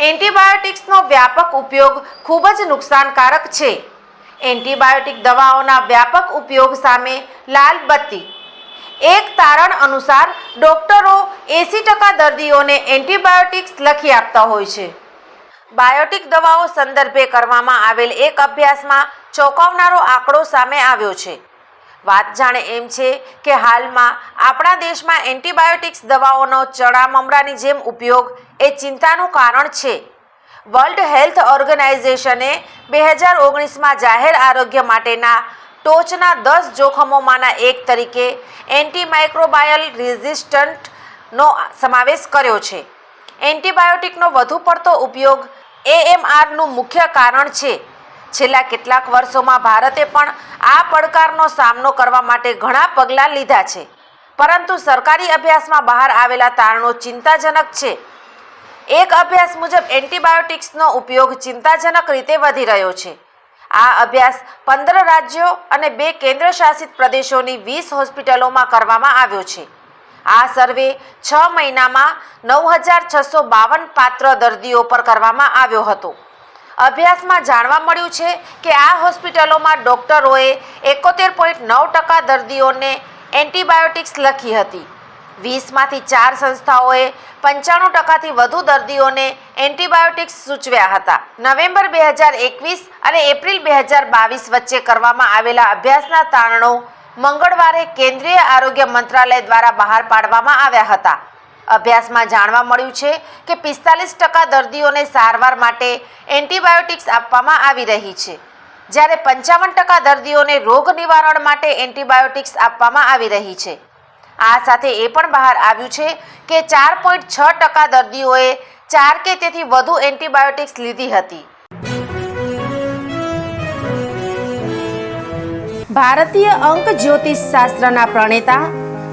એન્ટીબાયોટિક્સનો વ્યાપક ઉપયોગ ખૂબ જ નુકસાનકારક છે. એન્ટીબાયોટિક દવાઓના વ્યાપક ઉપયોગ સામે લાલ બત્તી. એક તારણ અનુસાર, ડોક્ટરો એસી ટકા દર્દીઓને એન્ટીબાયોટિક્સ લખી આપતા હોય છે. બાયોટિક દવાઓ સંદર્ભે કરવામાં આવેલ એક અભ્યાસમાં ચોંકાવનારો આંકડો સામે આવ્યો છે. વાત જાણે એમ છે કે હાલમાં આપણા દેશમાં એન્ટીબાયોટિક્સ દવાઓનો ચણા મમરાની જેમ ઉપયોગ એ ચિંતાનું કારણ છે. વર્લ્ડ હેલ્થ ઓર્ગેનાઇઝેશને બે હજાર ઓગણીસમાં જાહેર આરોગ્ય માટેના ટોચના દસ જોખમોમાંના એક તરીકે એન્ટીમાઇક્રોબાયલ રેઝિસ્ટન્ટનો સમાવેશ કર્યો છે. એન્ટીબાયોટિકનો વધુ પડતો ઉપયોગ એએમઆરનું મુખ્ય કારણ છે. છેલ્લા કેટલાક વર્ષોમાં ભારતે પણ આ પડકારનો સામનો કરવા માટે ઘણા પગલાં લીધા છે. પરંતુ સરકારી અભ્યાસમાં બહાર આવેલા તારણો ચિંતાજનક છે. એક અભ્યાસ મુજબ એન્ટીબાયોટિક્સનો ઉપયોગ ચિંતાજનક રીતે વધી રહ્યો છે. આ અભ્યાસ પંદર રાજ્યો અને બે કેન્દ્રશાસિત પ્રદેશોની વીસ હોસ્પિટલોમાં કરવામાં આવ્યો છે. આ સર્વે છ મહિનામાં નવ હજાર છસો બાવન પાત્ર દર્દીઓ પર કરવામાં આવ્યો હતો. અભ્યાસમાં જાણવા મળ્યું છે કે આ હોસ્પિટલોમાં ડોક્ટરોએ એકોતેર પોઈન્ટ નવ ટકા દર્દીઓને એન્ટીબાયોટિક્સ લખી હતી. વીસમાંથી ચાર સંસ્થાઓએ પંચાણું ટકાથી વધુ દર્દીઓને એન્ટીબાયોટિક્સ સૂચવ્યા હતા. નવેમ્બર બે હજાર એકવીસ અને એપ્રિલ બે હજાર બાવીસ વચ્ચે કરવામાં આવેલા અભ્યાસના તારણો મંગળવારે કેન્દ્રીય આરોગ્ય મંત્રાલય દ્વારા બહાર પાડવામાં આવ્યા હતા. અભ્યાસમાં જાણવા મળ્યું છે કે પિસ્તાલીસ ટકા દર્દીઓને સારવાર માટે એન્ટીબાયોટિક્સ આપવામાં આવી રહી છે. જ્યારે પંચાવન ટકા દર્દીઓને રોગ નિવારણ માટે એન્ટીબાયોટિક્સ આપવામાં આવી રહી છે. આ સાથે એ પણ બહાર આવ્યું છે કે ચાર પોઈન્ટ છ ટકા દર્દીઓએ ચાર કે તેથી વધુ એન્ટીબાયોટિક્સ લીધી હતી. ભારતીય અંક જ્યોતિષ શાસ્ત્રના પ્રણેતા